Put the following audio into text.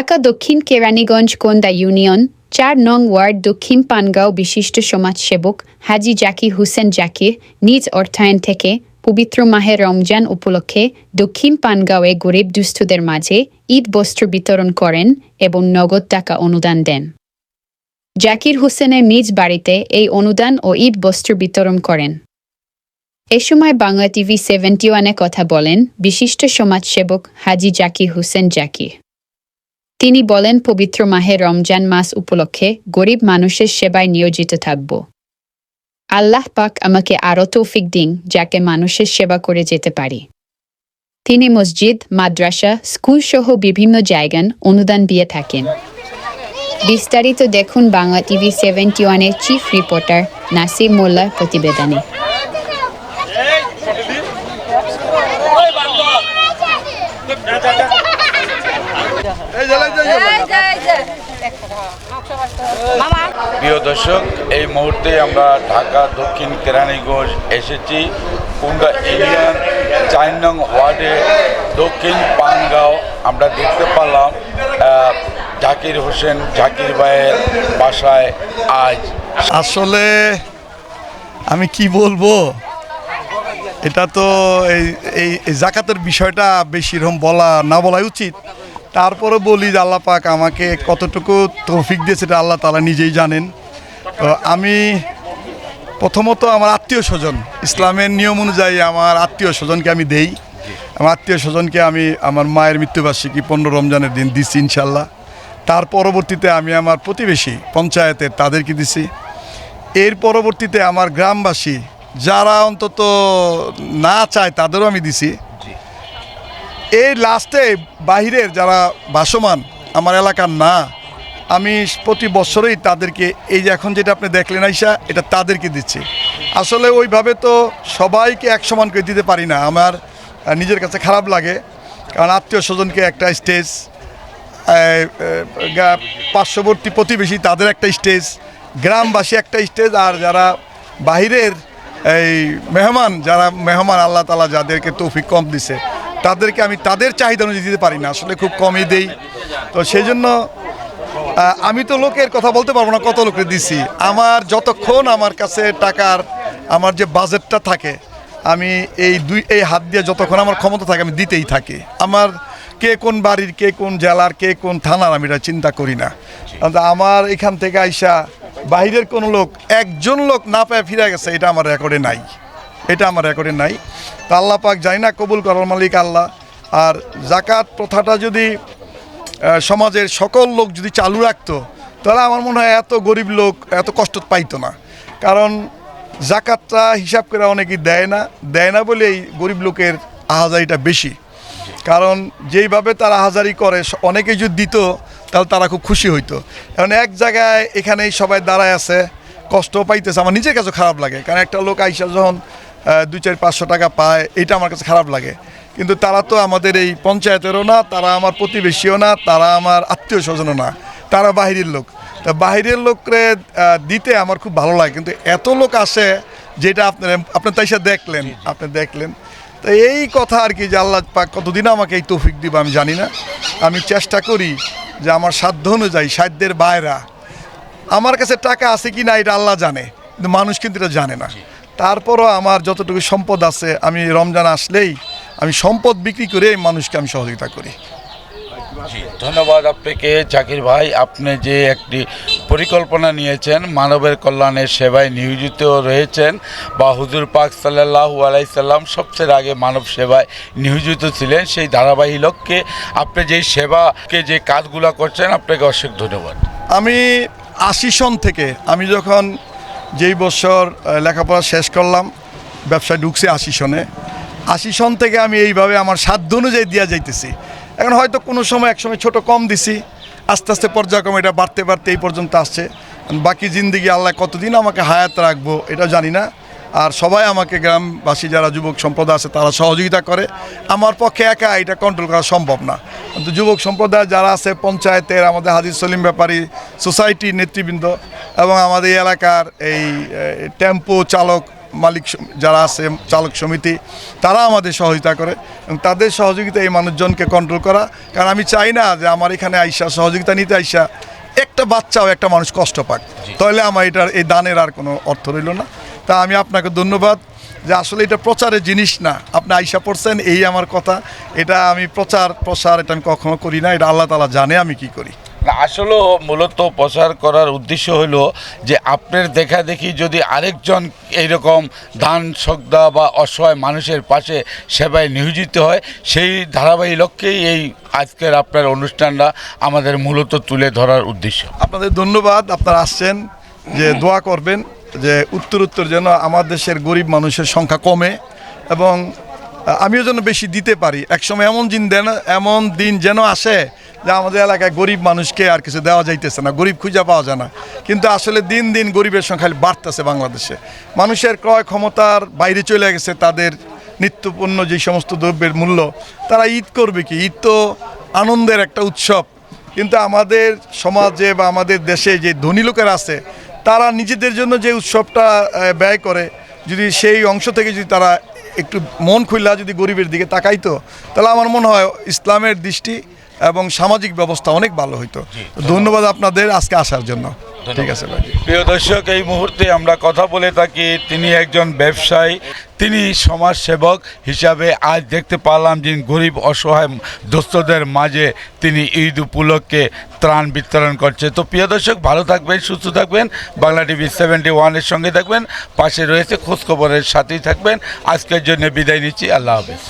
ঢাকা, দক্ষিণ কেরানীগঞ্জ কোন্দা ইউনিয়ন, চার নং ওয়ার্ড, দক্ষিণ পানগাঁও বিশিষ্ট সমাজসেবক হাজি জাকি হুসেন জাকির নিজ অর্থায়ন থেকে পবিত্র মাহে রমজান উপলক্ষে দক্ষিণ পানগাঁওয়ে গরিব দুস্থদের মাঝে ঈদ বস্ত্র বিতরণ করেন এবং নগদ টাকা অনুদান দেন। জাকির হোসেনের নিজ বাড়িতে এই অনুদান ও ঈদ বস্ত্র বিতরণ করেন। এ সময় বাংলা টিভি সেভেন্টি ওয়ানে কথা বলেন বিশিষ্ট সমাজসেবক হাজি জাকির হোসেন জাকির তিনি বলেন, পবিত্র মাহে রমজান মাস উপলক্ষে গরিব মানুষের সেবায় নিয়োজিত থাকব। আল্লাহ পাক আমাকে আরও তৌফিক দিন, যাকে মানুষের সেবা করে যেতে পারি। তিনি মসজিদ, মাদ্রাসা স্কুল সহ বিভিন্ন জায়গান অনুদান দিয়ে থাকেন। বিস্তারিত দেখুন বাংলা টিভি সেভেন্টি ওয়ানের চিফ রিপোর্টার নাসির মোল্লার প্রতিবেদনে। প্রিয় দর্শক এই মুহূর্তে আমরা ঢাকা দক্ষিণ কেরানীগঞ্জ এসেছি। কুন্ডা ইউনিয়ন চার নং ওয়ার্ডে দক্ষিণ পানগাঁও আমরা দেখতে পারলাম জাকির হোসেন জাকির ভাইয়ের বাসায় আজ। আসলে আমি কি বলব? এটা তো এই এই এই জাকাতের বিষয়টা বেশি রকম বলা না বলাই উচিত। তারপরে বলি যে আল্লাহ পাক আমাকে কতটুকু তৌফিক দিয়েছে এটা আল্লাহ তালা নিজেই জানেন। তো আমি প্রথমত আমার আত্মীয় স্বজন, ইসলামের নিয়ম অনুযায়ী আমার আত্মীয় স্বজনকে আমি দেই। আমার আত্মীয় স্বজনকে আমি আমার মায়ের মৃত্যুবার্ষিকী পনেরো রমজানের দিন দিচ্ছি ইনশাল্লাহ তার পরবর্তীতে আমি আমার প্রতিবেশী পঞ্চায়েতের তাদেরকে দিছি এর পরবর্তীতে আমার গ্রামবাসী যারা অন্তত না চায় তাদেরও আমি দিছি এই লাস্টে বাহিরের যারা ভাসমান, আমার এলাকার না, আমি প্রতি বছরই তাদেরকে, এই যে এখন যেটা আপনি দেখলেন আইসা, এটা তাদেরকে দিচ্ছি। আসলে ওইভাবে তো সবাইকে এক সমান করে দিতে পারি না, আমার নিজের কাছে খারাপ লাগে। কারণ আত্মীয় স্বজনকে একটা স্টেজ পার্শ্ববর্তী প্রতিবেশী তাদের একটা স্টেজ, গ্রামবাসী একটা স্টেজ, আর যারা বাহিরের এই মেহমান, যারা মেহমান, আল্লাহ তালা যাদেরকে তৌফিক কম দিছে তাদেরকে আমি তাদের চাহিদা অনুযায়ী দিতে পারি না। আসলে খুব কমই দেই। তো সেই জন্য আমি তো লোকের কথা বলতে পারব না কত লোকে দিছি। আমার যতক্ষণ আমার কাছে টাকার, আমার যে বাজেটটা থাকে, আমি এই দুই, এই হাত দিয়ে যতক্ষণ আমার ক্ষমতা থাকে, আমি দিতেই থাকি। আমার কে কোন বাড়ির, কে কোন জেলার, কে কোন থানার, আমি এটা চিন্তা করি না। আমার এখান থেকে আইসা বাইরের কোনো লোক, একজন লোক না পায় ফিরে গেছে, এটা আমার রেকর্ডে নাই। এটা আমার রেকর্ডে নাই। তা আল্লাহ পাক জানি না কবুল করার মালিক আল্লাহ। আর জাকাত প্রথাটা যদি সমাজের সকল লোক যদি চালু রাখতো, তাহলে আমার মনে হয় এত গরিব লোক এত কষ্ট পাইতো না। কারণ জাকাতটা হিসাব করে অনেকেই দেয় না দেয় না বলেই গরিব লোকের আহাজারিটা বেশি। কারণ যেইভাবে তারা আহাজারি করে অনেকে যদি দিত, তাহলে তারা খুব খুশি হইতো। কারণ এক জায়গায় এখানেই সবাই দাঁড়ায় আছে কষ্ট পাইতেছে, আমার নিজের কাছে খারাপ লাগে। কারণ একটা লোক আইসা যখন দুই চার পাঁচশো টাকা পায় এটা আমার কাছে খারাপ লাগে। কিন্তু তারা তো আমাদের এই পঞ্চায়েতেরও না তারা আমার প্রতিবেশীও না তারা আমার আত্মীয় স্বজনও না তারা বাহিরের লোক। তা বাহিরের লোকরে দিতে আমার খুব ভালো লাগে কিন্তু এত লোক আসে যেটা আপনার আপনি তাই দেখলেন আপনি দেখলেন। তো এই কথা আর কি যে আল্লাহ পাক কতদিন আমাকে এই তৌফিক দিব আমি জানি না। আমি চেষ্টা করি যে আমার সাধ্য অনুযায়ী সাধ্যের বাইরা। আমার কাছে টাকা আছে কি না এটা আল্লাহ জানে কিন্তু মানুষ কিন্তু এটা জানে না। তারপরও আমার যতটুকু সম্পদ আছে আমি রমজান আসলেই আমি সম্পদ বিক্রি করে এই মানুষকে আমি সহযোগিতা করি। ধন্যবাদ আপনাকে। জাকির ভাই আপনি যে একটি পরিকল্পনা নিয়েছেন মানবের কল্যাণের সেবায় নিয়োজিত রয়েছেন বা হুজুর পাক সাল্লাহু আলাইসাল্লাম সবচেয়ে আগে মানব সেবায় নিয়োজিত ছিলেন সেই ধারাবাহিক লক্ষ্যে আপনি যেই সেবাকে যে কাজগুলো করছেন আপনাকে অশেষ ধন্যবাদ। আমি আশি সন থেকে আমি যখন যেই বছর লেখাপড়া শেষ করলাম, ব্যবসায় ঢুকছে আশি সনে আশি সন থেকে আমি এইভাবে আমার সাধ্য অনুযায়ী দেওয়া যাইতেছি। এখন হয়তো কোনো সময় একসময় ছোট কম দিছি, আস্তে আস্তে পর্যায়ক্রমে এটা বাড়তে বাড়তে এই পর্যন্ত আসছে। বাকি জিন্দিগি আল্লাহ কতদিন আমাকে হায়াত রাখব, এটা জানি না। আর সবাই আমাকে গ্রামবাসী যারা যুবক সম্প্রদায় আছে তারা সহযোগিতা করে। আমার পক্ষে একা এটা কন্ট্রোল করা সম্ভব না। কিন্তু যুবক সম্প্রদায় যারা আছে পঞ্চায়েতের আমাদের হাজির সলিম ব্যাপারী সোসাইটির নেতৃবৃন্দ এবং আমাদের এলাকার এই টেম্পো চালক মালিক যারা আছে চালক সমিতি তারা আমাদের সহযোগিতা করে এবং তাদের সহযোগিতা এই মানুষজনকে কন্ট্রোল করা। কারণ আমি চাই না যে আমার এখানে আইসা সহযোগিতা নিতে আইসা একটা বাচ্চাও একটা মানুষ কষ্ট পাক। তাহলে আমার এটার এই দানের আর কোনো অর্থ রইল না। তা আমি আপনাকে ধন্যবাদ যে আসলে এটা প্রচারের জিনিস না। আপনি আইসা পড়ছেন এই আমার কথা। এটা আমি প্রচার প্রসার এটা আমি কখনো করি না। এটা আল্লাহ তালা জানে আমি কি করি। না আসলেও মূলত প্রচার করার উদ্দেশ্য হলো যে আপনার দেখা দেখি যদি আরেকজন এইরকম দান সগ্দা বা অসহায় মানুষের পাশে সেবায় নিয়োজিত হয় সেই ধারাবাহিক লক্ষ্যেই এই আজকের আপনার অনুষ্ঠানটা আমাদের মূলত তুলে ধরার উদ্দেশ্য। আপনাদের ধন্যবাদ আপনারা আসছেন যে দোয়া করবেন। যে উত্তর উত্তর যেন আমার দেশের গরিব মানুষের সংখ্যা কমে এবং আমিও যেন বেশি দিতে পারি। একসময় এমন দিন দেন, এমন দিন যেন আসে যে আমাদের এলাকায় গরিব মানুষকে আর কিছু দেওয়া যাইতেছে না, গরিব খুঁজে পাওয়া যায় না। কিন্তু আসলে দিন দিন গরিবের সংখ্যা বাড়তেছে বাংলাদেশে। মানুষের ক্রয় ক্ষমতার বাইরে চলে গেছে তাদের নিত্যপণ্য যে সমস্ত দ্রব্যের মূল্য, তারা ঈদ করবে কি? ঈদ তো আনন্দের একটা উৎসব। কিন্তু আমাদের সমাজে বা আমাদের দেশে যে ধনী লোকেরা আছে তারা নিজেদের জন্য যে উৎসবটা ব্যয় করে যদি সেই অংশ থেকে যদি তারা একটু মন খুললা যদি গরিবের দিকে তাকাইতো তাহলে আমার মনে হয় ইসলামের দৃষ্টি এবং সামাজিক ব্যবস্থা অনেক ভালো হইতো। ধন্যবাদ আপনাদের আজকে আসার জন্য। ঠিক আছে ভাই। প্রিয় দর্শক এই মুহূর্তে আমরা কথা বলে থাকি তিনি একজন ব্যবসায়ী তিনি সমাজ সেবক হিসাবে আজ দেখতে পারলাম যে গরিব অসহায় দোস্তদের মাঝে তিনি ঈদ উপলক্ষে ত্রাণ বিতরণ করছে। তো প্রিয় দর্শক ভালো থাকবেন সুস্থ থাকবেন। বাংলা টিভি সেভেন্টি ওয়ানের সঙ্গে থাকবেন। পাশে রয়েছে খোঁজখবরের সাথেই থাকবেন। আজকের জন্য বিদায় নিচ্ছি। আল্লাহ হাফেজ।